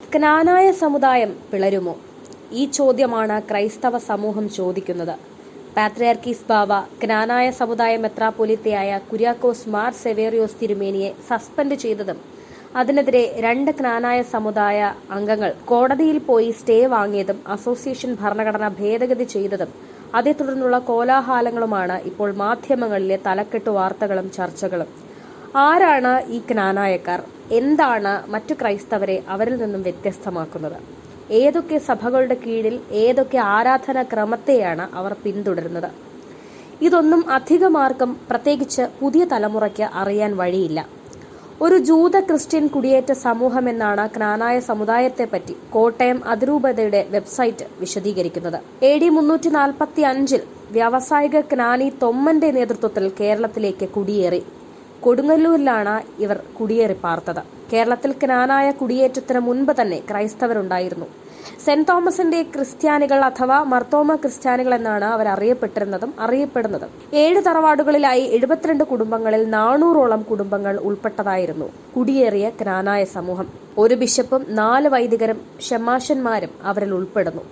ക്നാനായ സമുദായം പിളരുമോ? ഈ ചോദ്യമാണ് ക്രൈസ്തവ സമൂഹം ചോദിക്കുന്നത്. പാത്രിയാർക്കീസ് ബാവ ക്നാനായ സമുദായ മെത്രാപ്പൊലിത്തയായ കുര്യാക്കോസ് മാർ സെവേറിയോസ് തിരുമേനിയെ സസ്പെൻഡ് ചെയ്തതും അതിനെതിരെ രണ്ട് ക്നാനായ സമുദായ അംഗങ്ങൾ കോടതിയിൽ പോയി സ്റ്റേ വാങ്ങിയതും അസോസിയേഷൻ ഭരണഘടന ഭേദഗതി ചെയ്തതും അതേ തുടർന്നുള്ള കോലാഹലങ്ങളുമാണ് ഇപ്പോൾ മാധ്യമങ്ങളിലെ തലക്കെട്ട് വാർത്തകളും ചർച്ചകളും. ആരാണ് ഈ ക്നാനായക്കാർ? എന്താണ് മറ്റു ക്രൈസ്തവരെ അവരിൽ നിന്നും വ്യത്യസ്തമാക്കുന്നത്? ഏതൊക്കെ സഭകളുടെ കീഴിൽ ഏതൊക്കെ ആരാധനാ ക്രമത്തെയാണ് അവർ പിന്തുടരുന്നത്? ഇതൊന്നും അധികമാർക്കും പ്രത്യേകിച്ച് പുതിയ തലമുറയ്ക്ക് അറിയാൻ വഴിയില്ല. ഒരു ജൂത ക്രിസ്ത്യൻ കുടിയേറ്റ സമൂഹം എന്നാണ് ക്നാനായ സമുദായത്തെപ്പറ്റി കോട്ടയം അതിരൂപതയുടെ വെബ്സൈറ്റ് വിശദീകരിക്കുന്നത്. എ ഡി മുന്നൂറ്റി നാൽപ്പത്തി അഞ്ചിൽ വ്യാവസായിക ക്നാനി തൊമ്മന്റെ നേതൃത്വത്തിൽ കേരളത്തിലേക്ക് കുടിയേറി. കൊടുങ്ങല്ലൂരിലാണ് ഇവർ കുടിയേറി പാർത്തത്. കേരളത്തിൽ ക്നാനായ കുടിയേറ്റത്തിന് മുൻപ് തന്നെ ക്രൈസ്തവരുണ്ടായിരുന്നു. സെന്റ് തോമസിന്റെ ക്രിസ്ത്യാനികൾ അഥവാ മർത്തോമ ക്രിസ്ത്യാനികൾ എന്നാണ് അവർ അറിയപ്പെട്ടിരുന്നതും അറിയപ്പെടുന്നതും. ഏഴ് തറവാടുകളിലായി എഴുപത്തിരണ്ട് കുടുംബങ്ങളിൽ നാനൂറോളം കുടുംബങ്ങൾ ഉൾപ്പെട്ടതായിരുന്നു കുടിയേറിയ ക്നാനായ സമൂഹം. ഒരു ബിഷപ്പും നാല് വൈദികരും ഷമാശന്മാരും അവരിൽ ഉൾപ്പെടുന്നു.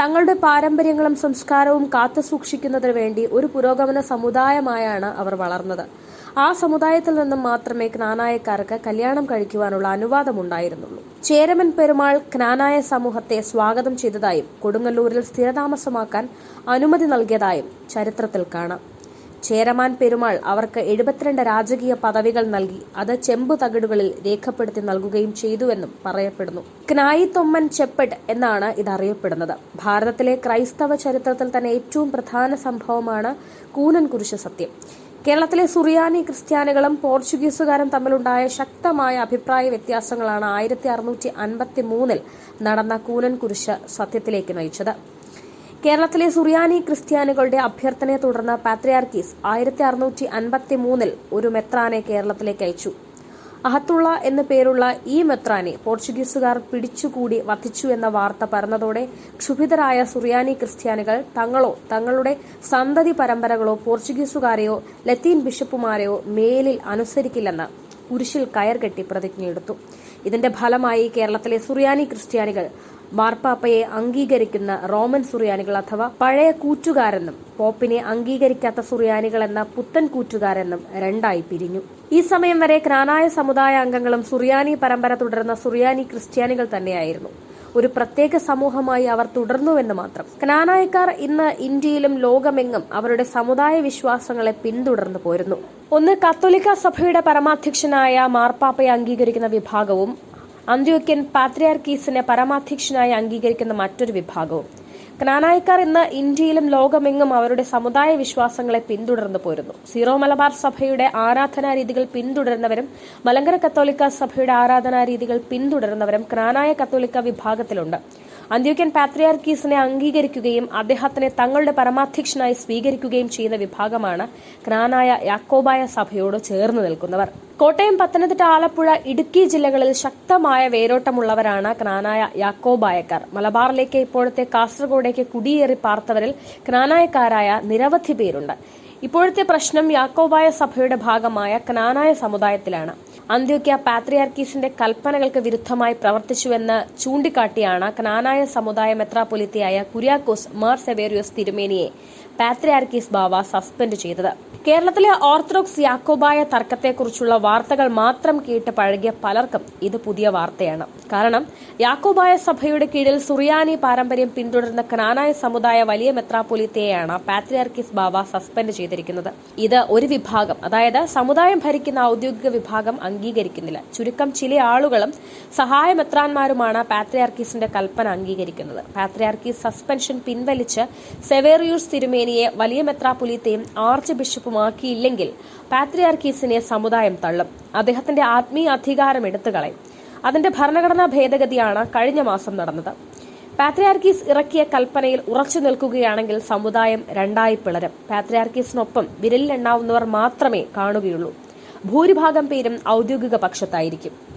തങ്ങളുടെ പാരമ്പര്യങ്ങളും സംസ്കാരവും കാത്തുസൂക്ഷിക്കുന്നതിന് വേണ്ടി ഒരു പുരോഗമന സമുദായമായാണ് അവർ വളർന്നത്. ആ സമുദായത്തിൽ നിന്നും മാത്രമേ ക്നാനായക്കാർക്ക് കല്യാണം കഴിക്കുവാനുള്ള അനുവാദമുണ്ടായിരുന്നുള്ളൂ. ചേരമൻ പെരുമാൾ ക്നാനായ സമൂഹത്തെ സ്വാഗതം ചെയ്തതായും കൊടുങ്ങല്ലൂരിൽ സ്ഥിരതാമസമാക്കാൻ അനുമതി നൽകിയതായും ചരിത്രത്തിൽ കാണാം. ചേരമാൻ പെരുമാൾ അവർക്ക് എഴുപത്തിരണ്ട് രാജകീയ പദവികൾ നൽകി അത് ചെമ്പു തകിടുകളിൽ രേഖപ്പെടുത്തി നൽകുകയും ചെയ്തുവെന്നും പറയപ്പെടുന്നു. ക്നായി തൊമ്മൻ ചെപ്പഡ് എന്നാണ് ഇത് അറിയപ്പെടുന്നത് ഭാരതത്തിലെ ക്രൈസ്തവ ചരിത്രത്തിൽ തന്നെ ഏറ്റവും പ്രധാന സംഭവമാണ് കൂനൻ കുരിശ സത്യം. കേരളത്തിലെ സുറിയാനി ക്രിസ്ത്യാനികളും പോർച്ചുഗീസുകാരും തമ്മിലുണ്ടായ ശക്തമായ അഭിപ്രായ വ്യത്യാസങ്ങളാണ് ആയിരത്തി അറുന്നൂറ്റി അൻപത്തി മൂന്നിൽ നടന്ന കൂനൻ കുരിശ് സത്യത്തിലേക്ക് നയിച്ചത്. കേരളത്തിലെ സുറിയാനി ക്രിസ്ത്യാനികളുടെ അഭ്യർത്ഥനയെ തുടർന്ന് പാത്രിയാർക്കീസ് ആയിരത്തി അറുന്നൂറ്റി അൻപത്തി മൂന്നിൽ ഒരു മെത്രാനെ കേരളത്തിലേക്ക് അയച്ചു. അഹത്തുള്ള എന്ന പേരുള്ള ഈ മെത്രാനെ പോർച്ചുഗീസുകാർ പിടിച്ചുകൂടി വധിച്ചു എന്ന വാർത്ത പരന്നതോടെ ക്ഷുഭിതരായ സുറിയാനി ക്രിസ്ത്യാനികൾ തങ്ങളോ തങ്ങളുടെ സന്തതി പരമ്പരകളോ പോർച്ചുഗീസുകാരെയോ ലത്തീൻ ബിഷപ്പുമാരെയോ മേലിൽ അനുസരിക്കില്ലെന്ന് കുരിശിൽ കയർ കെട്ടി പ്രതിജ്ഞയെടുത്തു. ഇതിന്റെ ഫലമായി കേരളത്തിലെ സുറിയാനി ക്രിസ്ത്യാനികൾ മാർപ്പാപ്പയെ അംഗീകരിക്കുന്ന റോമൻ സുറിയാനികൾ അഥവാ പഴയ കൂറ്റുകാരെന്നും പോപ്പിനെ അംഗീകരിക്കാത്ത സുറിയാനികൾ എന്ന പുത്തൻ കൂറ്റുകാരെന്നും രണ്ടായി പിരിഞ്ഞു. ഈ സമയം വരെ ക്രാനായ സമുദായ അംഗങ്ങളും സുറിയാനി പരമ്പര തുടർന്ന സുറിയാനി ക്രിസ്ത്യാനികൾ തന്നെയായിരുന്നു. ഒരു പ്രത്യേക സമൂഹമായി അവർ തുടർന്നുവെന്ന് മാത്രം. ക്നാനായക്കാർ ഇന്ന് ഇന്ത്യയിലും ലോകമെങ്ങും അവരുടെ സമുദായ വിശ്വാസങ്ങളെ പിന്തുടർന്നു പോരുന്നു. ഒന്ന് കത്തോലിക്ക സഭയുടെ പരമാധ്യക്ഷനായ മാർപ്പാപ്പയെ അംഗീകരിക്കുന്ന വിഭാഗവും അന്ത്യോക്യൻ പാത്രിയാർക്കീസിനെ പരമാധ്യക്ഷനായി അംഗീകരിക്കുന്ന മറ്റൊരു വിഭാഗവും. ക്നാനായക്കാർ ഇന്ന് ഇന്ത്യയിലും ലോകമെങ്ങും അവരുടെ സമുദായ വിശ്വാസങ്ങളെ പിന്തുടർന്നു പോരുന്നു. സീറോ മലബാർ സഭയുടെ ആരാധനാ രീതികൾ പിന്തുടരുന്നവരും മലങ്കര കത്തോലിക്ക സഭയുടെ ആരാധനാ രീതികൾ പിന്തുടരുന്നവരും ക്നാനായ കത്തോലിക്ക വിഭാഗത്തിലുണ്ട്. അന്ത്യോക്യൻ പാത്രിയാർക്കീസിനെ അംഗീകരിക്കുകയും അദ്ദേഹത്തിനെ തങ്ങളുടെ പരമാധ്യക്ഷനായി സ്വീകരിക്കുകയും ചെയ്യുന്ന വിഭാഗമാണ് ക്നാനായ യാക്കോബായ സഭയോട് ചേർന്ന് നിൽക്കുന്നവർ. കോട്ടയം പത്തനംതിട്ട ആലപ്പുഴ ഇടുക്കി ജില്ലകളിൽ ശക്തമായ വേരോട്ടമുള്ളവരാണ് ക്നാനായ യാക്കോബായക്കാർ. മലബാറിലേക്ക് ഇപ്പോഴത്തെ കാസർഗോഡേക്ക് കുടിയേറി പാർത്തവരിൽ ക്നാനായക്കാരായ നിരവധി പേരുണ്ട്. ഇപ്പോഴത്തെ പ്രശ്നം യാക്കോബായ സഭയുടെ ഭാഗമായ ക്നാനായ സമുദായത്തിലാണ്. അന്ത്യോക്യ പാത്രിയാർക്കീസിന്റെ കൽപ്പനകൾക്ക് വിരുദ്ധമായി പ്രവർത്തിച്ചുവെന്ന് ചൂണ്ടിക്കാട്ടിയാണ് കനാനായ സമുദായ മെത്രാപൊലിത്തയായ കുര്യാക്കോസ് മാർ സെവേറിയോസ് തിരുമേനിയെ പാത്രിയാർക്കീസ് ബാവ സസ്പെൻഡ് ചെയ്തത്. കേരളത്തിലെ ഓർത്തഡോക്സ് യാക്കോബായ തർക്കത്തെക്കുറിച്ചുള്ള വാർത്തകൾ മാത്രം കേട്ട് പഴകിയ പലർക്കും ഇത് പുതിയ വാർത്തയാണ്. കാരണം യാക്കോബായ സഭയുടെ കീഴിൽ സുറിയാനി പാരമ്പര്യം പിന്തുടരുന്ന കനാനായ സമുദായ വലിയ മെത്രാപൊലിത്തയെയാണ് പാത്രിയാർക്കീസ് ബാവ സസ്പെൻഡ് ചെയ്തിരിക്കുന്നത്. ഇത് ഒരു വിഭാഗം അതായത് സമുദായം ഭരിക്കുന്ന ഔദ്യോഗിക വിഭാഗം അംഗീകരിക്കുന്നില്ല. ചുരുക്കം ചില ആളുകളും സഹായ മെത്രാന്മാരുമാണ് പാത്രിയാർക്കീസിന്റെ കൽപ്പന അംഗീകരിക്കുന്നത്. പാത്രിയാർക്കീസ് സസ്പെൻഷൻ പിൻവലിച്ച് സെവേറിയൂസ് തിരുമേനിയെ വലിയ മെത്രാപൊലിത്തയും ആർച്ച് ബിഷപ്പുമാക്കിയില്ലെങ്കിൽ പാത്രിയാർക്കീസിനെ സമുദായം തള്ളും. അദ്ദേഹത്തിന്റെ ആത്മീയ അധികാരം എടുത്തുകളയും അതിന്റെ ഭരണഘടനാ ഭേദഗതിയാണ് കഴിഞ്ഞ മാസം നടന്നത്. പാത്രിയാർക്കീസ് ഇറക്കിയ കൽപ്പനയിൽ ഉറച്ചു നിൽക്കുകയാണെങ്കിൽ സമുദായം രണ്ടായി പിളരും. പാത്രിയാർക്കീസിനൊപ്പം വിരലിലെണ്ണാവുന്നവർ മാത്രമേ കാണുകയുള്ളൂ. ഭൂരിഭാഗം പേരും ഔദ്യോഗിക പക്ഷത്തായിരിക്കും